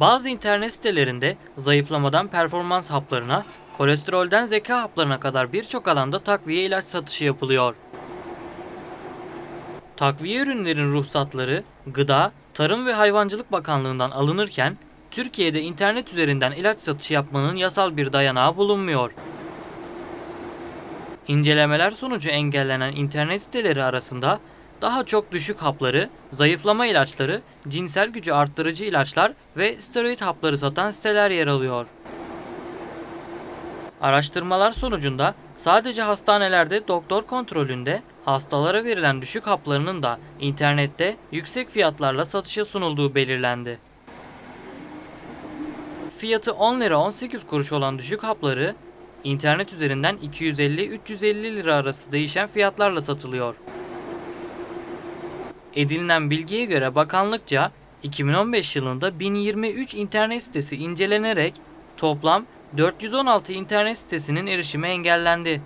Bazı internet sitelerinde zayıflamadan performans haplarına, kolesterolden zeka haplarına kadar birçok alanda takviye ilaç satışı yapılıyor. Takviye ürünlerin ruhsatları Gıda, Tarım ve Hayvancılık Bakanlığı'ndan alınırken Türkiye'de internet üzerinden ilaç satışı yapmanın yasal bir dayanağı bulunmuyor. İncelemeler sonucu engellenen internet siteleri arasında daha çok düşük hapları, zayıflama ilaçları, cinsel gücü arttırıcı ilaçlar ve steroid hapları satan siteler yer alıyor. Araştırmalar sonucunda sadece hastanelerde doktor kontrolünde hastalara verilen düşük haplarının da internette yüksek fiyatlarla satışa sunulduğu belirlendi. Fiyatı 10 lira 18 kuruş olan düşük hapları internet üzerinden 250-350 lira arası değişen fiyatlarla satılıyor. Edinilen bilgiye göre bakanlıkça 2015 yılında 1023 internet sitesi incelenerek toplam 416 internet sitesinin erişimi engellendi.